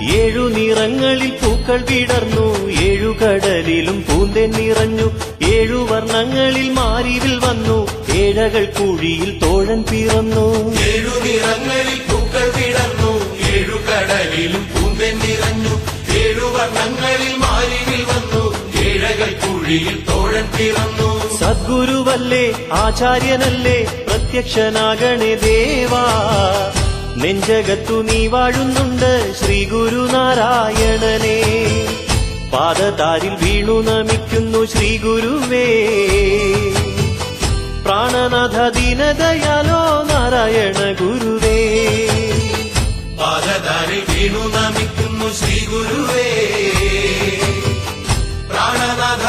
ഏഴു നിറങ്ങളിൽ പൂക്കൾ വിടർന്നു ഏഴു കടലിലും പൂന്തേൻ നിറഞ്ഞു ഏഴു വർണങ്ങളിൽ മാരിവിൽ വന്നു ഏഴകൾ കുഴിയിൽ തോഴൻ പിറന്നു. ഏഴു നിറങ്ങളിൽ പൂക്കൾ വിടർന്നു ഏഴു കടലിലും പൂന്തൻ നിറഞ്ഞു ഏഴു വർണങ്ങളിൽ മാരിവിൽ വന്നു ഏഴകൾ കുഴിയിൽ തോഴൻ പിറന്നു. സദ്ഗുരുവല്ലേ ആചാര്യനല്ലേ പ്രത്യക്ഷനാകണേ ദേവാ. നെഞ്ചകത്തു നീ വാഴുന്നുണ്ട് ശ്രീ ഗുരുനാരായണനെ പാദതാരിൽ വീണു നമിക്കുന്നു ശ്രീ ഗുരുവേ പ്രാണനാഥ ദീനദയാലോ നാരായണ ഗുരുവേ. പാദതാരിൽ വീണു നമിക്കുന്നു ശ്രീ ഗുരുവേ പ്രാണനാഥ